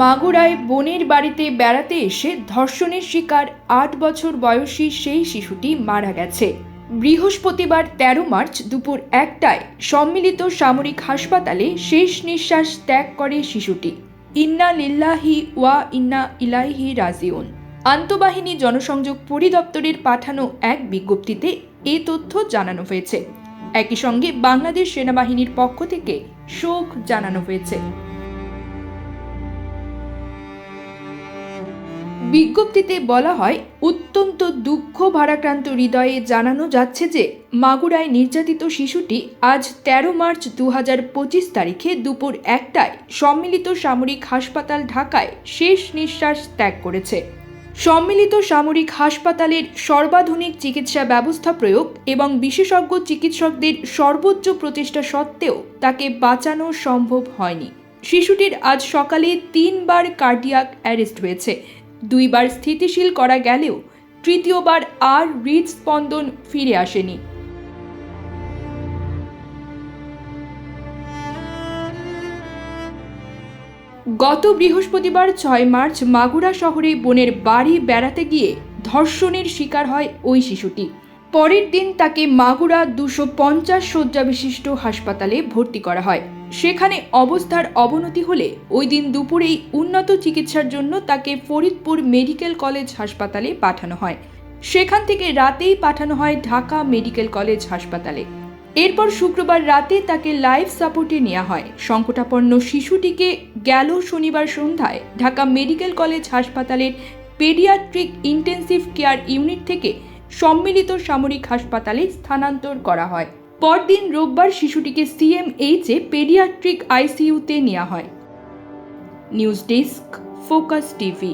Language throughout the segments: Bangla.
মাগুরায় বোনের বাড়িতে বেড়াতে এসে ধর্ষণের শিকার আট বছর বয়সী সেই শিশুটি মারা গেছে। বৃহস্পতিবার তেরো মার্চ দুপুর একটায় সম্মিলিত সামরিক হাসপাতালে শেষ নিঃশ্বাস ত্যাগ করে শিশুটি। ইন্না লিল্লাহি ওয়া ইন্না ইলাইহি রাজিউন। আন্তঃবাহিনী জনসংযোগ পরিদপ্তরের পাঠানো এক বিজ্ঞপ্তিতে এ তথ্য জানানো হয়েছে। একই সঙ্গে বাংলাদেশ সেনাবাহিনীর পক্ষ থেকে শোক জানানো হয়েছে। বিজ্ঞপ্তিতে বলা হয়, অত্যন্ত দুঃখ ভারাক্রান্ত হৃদয়ে জানানো যাচ্ছে যে, মাগুরায় নির্যাতিত শিশুটি আজ তেরো মার্চ দু পঁচিশ তারিখে দুপুর একটায় সম্মিলিত সামরিক হাসপাতাল ঢাকায় শেষ নিঃশ্বাস ত্যাগ করেছে। সম্মিলিত সামরিক হাসপাতালের সর্বাধুনিক চিকিৎসা ব্যবস্থা প্রয়োগ এবং বিশেষজ্ঞ চিকিৎসকদের সর্বোচ্চ প্রচেষ্টা সত্ত্বেও তাকে বাঁচানো সম্ভব হয়নি। শিশুটির আজ সকালে তিনবার কার্ডিয়াক অ্যারেস্ট হয়েছে দুইবার স্থিতিশীল করা গেলেও তৃতীয়বার আর হৃদস্পন্দন ফিরে আসেনি। গত বৃহস্পতিবার ছয় মার্চ মাগুরা শহরে বোনের বাড়ি বেড়াতে গিয়ে ধর্ষণের শিকার হয় ওই শিশুটি। পরের দিন তাকে মাগুরা দুশো পঞ্চাশ শয্যা বিশিষ্ট হাসপাতালে ভর্তি করা হয়। সেখানে অবস্থার অবনতি হলে ওই দিন দুপুরেই উন্নত চিকিৎসার জন্য তাকে ফরিদপুর মেডিকেল কলেজ হাসপাতালে পাঠানো হয়। সেখান থেকে রাতেই পাঠানো হয় ঢাকা মেডিকেল কলেজ হাসপাতালে। এরপর শুক্রবার রাতে তাকে লাইফ সাপোর্টে নেওয়া হয়। সংকটাপন্ন শিশুটিকে গেল শনিবার সন্ধ্যায় ঢাকা মেডিকেল কলেজ হাসপাতালের পেডিয়াট্রিক ইন্টেন্সিভ কেয়ার ইউনিট থেকে সম্মিলিত সামরিক হাসপাতালে স্থানান্তর করা হয়। পরদিন রোববার শিশুটিকে সিএমএইচে পেডিয়াট্রিক আইসিইউতে নেওয়া হয়। News desk, Focus TV.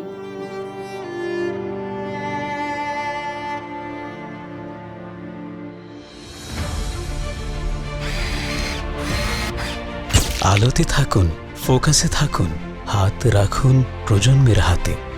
আলোতে থাকুন, ফোকাসে থাকুন, হাত রাখুন প্রজন্মের হাতে।